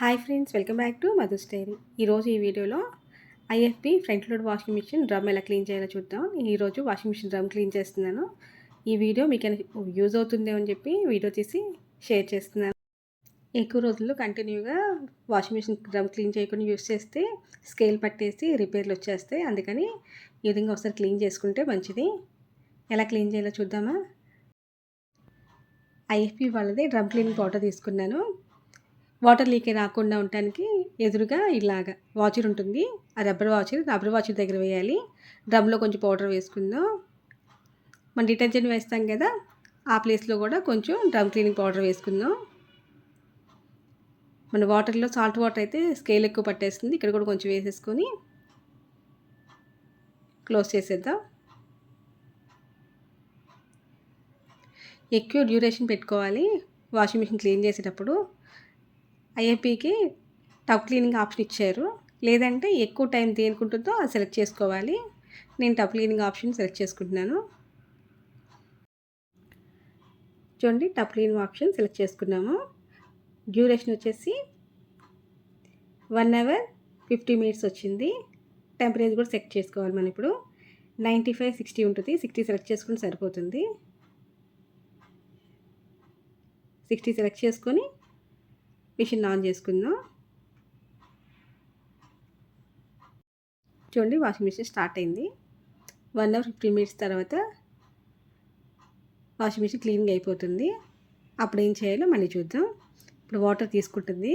Hi friends welcome back to Madhu story ఈరోజు ఈ వీడియోలో IFB front load washing machine drum ఎలా clean చేయాలో చూద్దాం. ఈరోజు వాషింగ్ మిషన్ డ్రమ్ క్లీన్ చేస్తున్నాను. ఈ వీడియో మీకు యూజ్ అవుతుందేమో అని చెప్పి వీడియో తీసి షేర్ చేస్తున్నాను. ఎక్కువ రోజుల్లో కంటిన్యూగా వాషింగ్ మిషన్ డ్రమ్ క్లీన్ చేయకుండా యూస్ చేస్తే స్కేల్ పట్టేసి రిపేర్లు వచ్చేస్తాయి. అందుకని ఈ విధంగా ఒకసారి క్లీన్ చేసుకుంటే మంచిది. ఎలా క్లీన్ చేయాలో చూద్దామా? ఐఎఫ్పి వాళ్ళది డ్రమ్ క్లీనింగ్ పౌడర్ తీసుకున్నాను. వాటర్ లీక్ రాకుండా ఉండటానికి ఎదురుగా ఇలాగ వాచర్ ఉంటుంది. ఆ రబ్బర్ వాచర్ రబ్బర్ వాచర్ దగ్గర వేయాలి. డ్రమ్లో కొంచెం పౌడర్ వేసుకుందాం. మనం డిటర్జెంట్ వేస్తాం కదా ఆ ప్లేస్లో కూడా కొంచెం డ్రమ్ క్లీనింగ్ పౌడర్ వేసుకుందాం. మన వాటర్లో సాల్ట్ వాటర్ అయితే స్కేల్ ఎక్కువ పట్టేస్తుంది. ఇక్కడ కూడా కొంచెం వేసేసుకొని క్లోజ్ చేసేద్దాం. ఎక్కువ డ్యూరేషన్ పెట్టుకోవాలి. వాషింగ్ మిషన్ క్లీన్ చేసేటప్పుడు ఐఏపీకి టబ్ క్లీనింగ్ ఆప్షన్ ఇచ్చారు. లేదంటే ఎక్కువ టైం దేనికుంటుందో అది సెలెక్ట్ చేసుకోవాలి. నేను టబ్ క్లీనింగ్ ఆప్షన్ సెలెక్ట్ చేసుకుంటున్నాను. చూడండి టబ్ క్లీనింగ్ ఆప్షన్ సెలెక్ట్ చేసుకున్నాము. డ్యూరేషన్ వచ్చేసి వన్ అవర్ ఫిఫ్టీ మినిట్స్ వచ్చింది. టెంపరేచర్ కూడా సెట్ చేసుకోవాలి మనం ఇప్పుడు. నైంటీ ఫైవ్ సిక్స్టీ ఉంటుంది. సిక్స్టీ సెలెక్ట్ చేసుకుంటే సరిపోతుంది. సిక్స్టీ సెలెక్ట్ చేసుకొని మిషన్ ఆన్ చేసుకుందాం. చూడండి వాషింగ్ మిషన్ స్టార్ట్ అయింది. వన్ అవర్ ఫిఫ్టీన్ మినిట్స్ తర్వాత వాషింగ్ మిషన్ క్లీన్గా అయిపోతుంది. అప్పుడు ఏం చేయాలో మళ్ళీ చూద్దాం. ఇప్పుడు వాటర్ తీసుకుంటుంది.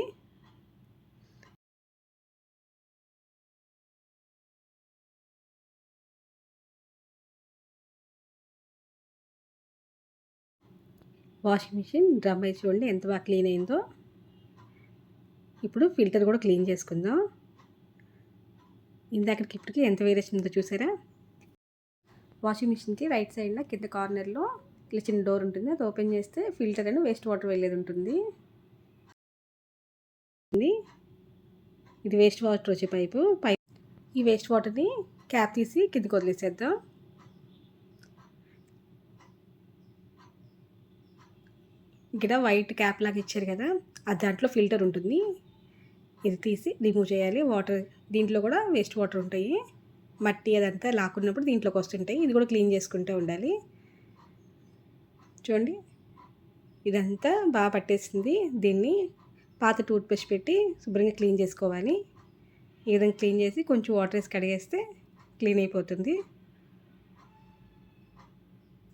వాషింగ్ మిషన్ డ్రమ్ అయి చూడండి ఎంత బాగా క్లీన్ అయిందో. ఇప్పుడు ఫిల్టర్ కూడా క్లీన్ చేసుకుందాం. ఇందాకకి ఇప్పటికి ఎంత వేరియేషన్ ఉందో చూసారా? వాషింగ్ మిషన్కి రైట్ సైడ్న కింద కార్నర్లో ఇట్లా చిన్న డోర్ ఉంటుంది. అది ఓపెన్ చేస్తే ఫిల్టర్ అని వేస్ట్ వాటర్ వెళ్ళేది ఉంటుంది. ఇది వేస్ట్ వాటర్ వచ్చే పైపు. పైప్ ఈ వేస్ట్ వాటర్ని క్యాప్ తీసి కిందకి వదిలేసేద్దాం. ఇక్కడ వైట్ క్యాప్ లాగా ఇచ్చారు కదా అది దాంట్లో ఫిల్టర్ ఉంటుంది. ఇది తీసి రిమూవ్ చేయాలి. వాటర్ దీంట్లో కూడా వేస్ట్ వాటర్ ఉంటాయి. మట్టి అదంతా లాక్కున్నప్పుడు దీంట్లోకి వస్తుంటాయి. ఇది కూడా క్లీన్ చేసుకుంటూ ఉండాలి. చూడండి. ఇదంతా బాగా పట్టేసింది. దీన్ని పాత టూత్పేస్ట్ పెట్టి శుభ్రంగా క్లీన్ చేసుకోవాలి. ఈ విధంగా క్లీన్ చేసి కొంచెం వాటర్ వేసి కడిగేస్తే క్లీన్ అయిపోతుంది.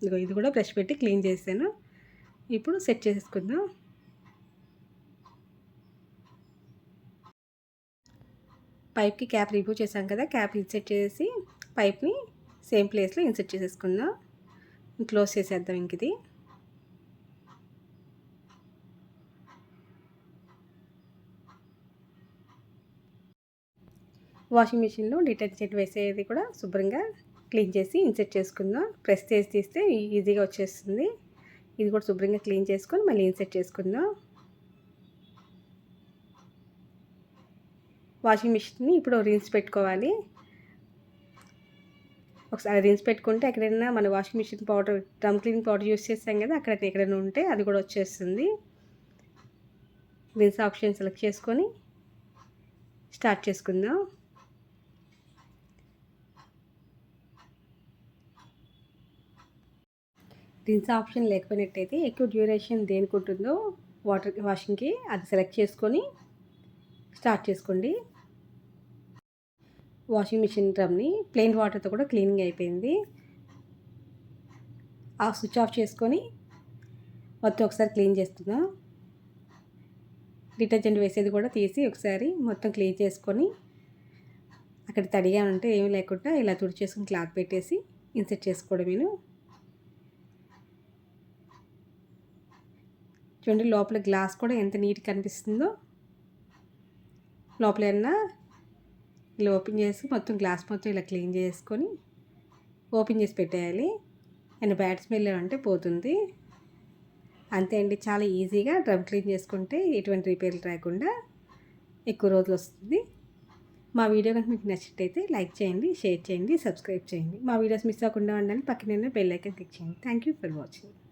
ఇదిగో ఇది కూడా బ్రష్ పెట్టి క్లీన్ చేశాను. ఇప్పుడు సెట్ చేసుకుందాం. పైప్కి క్యాప్ రిమూవ్ చేసాం కదా క్యాప్ ఇన్సెట్ చేసి పైప్ని సేమ్ ప్లేస్లో ఇన్సెట్ చేసేసుకుందాం. క్లోజ్ చేసేద్దాం ఇంక ఇది. వాషింగ్ మిషన్లో డిటర్జెంట్ వేసేది కూడా శుభ్రంగా క్లీన్ చేసి ఇన్సెట్ చేసుకుందాం. ప్రెస్ చేసి తీస్తే ఈజీగా వచ్చేస్తుంది. ఇది కూడా శుభ్రంగా క్లీన్ చేసుకొని మళ్ళీ ఇన్సెట్ చేసుకుందాం. వాషింగ్ మిషన్ని ఇప్పుడు రిన్స్ పెట్టుకోవాలి. ఒకసారి రిన్స్ పెట్టుకుంటే ఎక్కడైనా మన washing machine powder drum cleaning powder use చేస్తాం కదా అక్కడ ఎక్కడైనా ఉంటే అది కూడా వచ్చేస్తుంది. రిన్స్ ఆప్షన్ సెలెక్ట్ చేసుకొని స్టార్ట్ చేసుకుందాం. రిన్స్ ఆప్షన్ లేకపోయినట్టయితే ఎక్కువ డ్యూరేషన్ దేనికి ఉంటుందో వాటర్ వాషింగ్కి అది సెలెక్ట్ చేసుకొని స్టార్ట్ చేసుకోండి. వాషింగ్ మిషన్ డ్రమ్ని ప్లెయిన్ వాటర్తో కూడా క్లీనింగ్ అయిపోయింది. ఆ స్విచ్ ఆఫ్ చేసుకొని మొత్తం ఒకసారి క్లీన్ చేస్తున్నాం. డిటర్జెంట్ వేసేది కూడా తీసి ఒకసారి మొత్తం క్లీన్ చేసుకొని అక్కడ తడిగా ఉంటే ఏమీ లేకుండా ఇలా తుడిచేసుకుని క్లాత్ పెట్టేసి ఇన్సెట్ చేసుకోవడమేను. చూడండి లోపల గ్లాస్ కూడా ఎంత నీట్గా కనిపిస్తుందో. లోపల ఏమన్నా ఇలా ఓపెన్ చేసి మొత్తం గ్లాస్ మొత్తం ఇలా క్లీన్ చేసుకొని ఓపెన్ చేసి పెట్టేయాలి. అండ్ బ్యాడ్ స్మెల్ అంటే పోతుంది. అంతే అండి. చాలా ఈజీగా డ్రమ్ క్లీన్ చేసుకుంటే ఎటువంటి రిపేర్లు రాకుండా ఎక్కువ రోజులు వస్తుంది. మా వీడియో కనుక మీకు నచ్చినట్టయితే లైక్ చేయండి షేర్ చేయండి సబ్స్క్రైబ్ చేయండి. మా వీడియోస్ మిస్ అవ్వకుండా ఉండాలి పక్కన బెల్ ఐకన్ క్లిక్ చేయండి. Thank you for watching